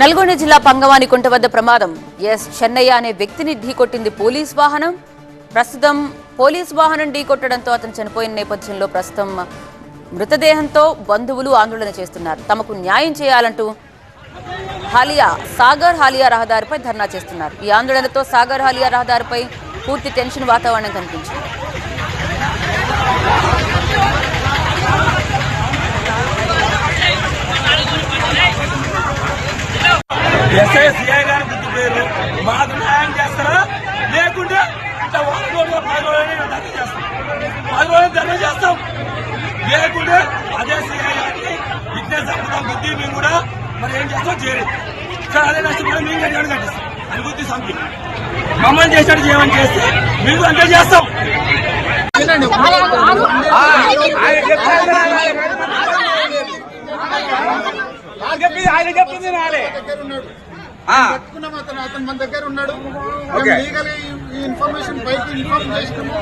నల్గొండ జిల్లా పంగవానికుంట వద్ద ప్రమాదం. ఎస్ చెన్నయ్య అనే వ్యక్తిని ఢీకొట్టింది పోలీస్ వాహనం. ప్రస్తుతం పోలీస్ వాహనం ఢీకొట్టడంతో అతను చనిపోయిన నేపథ్యంలో ప్రస్తుతం మృతదేహంతో బంధువులు ఆందోళన చేస్తున్నారు. తమకు న్యాయం చేయాలంటూ హాలియా సాగర్ హాలియా రహదారిపై ధర్నా చేస్తున్నారు. ఈ ఆందోళనతో సాగర్ హాలియా రహదారిపై పూర్తి టెన్షన్ వాతావరణం కనిపించింది. ఎస్ఐ సిఐ గారు గుర్తుపోయారు మాకు న్యాయం చేస్తారా లేకుంటే ఇట్లా వంద రోజులు పది రోజులు ధర్మ చేస్తాం పది రోజులు ధర్మ చేస్తాం లేకుంటే అదే సిఐ గారికి ఇట్లే చంపుతాం బుద్ధి మేము కూడా మరి ఏం చేస్తాం చేయరు సార్ అదే నష్టపోయి మేము కట్టాడు కట్టిస్తాం అని బుద్ధి సంథింగ్ మమ్మల్ని చేసినట్టు చేయమని చేస్తే మీకు అంతే చేస్తాం ఆయన చెప్పింది నాలే దగ్గర ఉన్నాడు ఆ. పట్టుకున్నాం అతను అతను మన దగ్గర ఉన్నాడు. లీగల్ ఈ ఇన్ఫర్మేషన్ బయట ఇన్ఫార్మ్ చేసినాము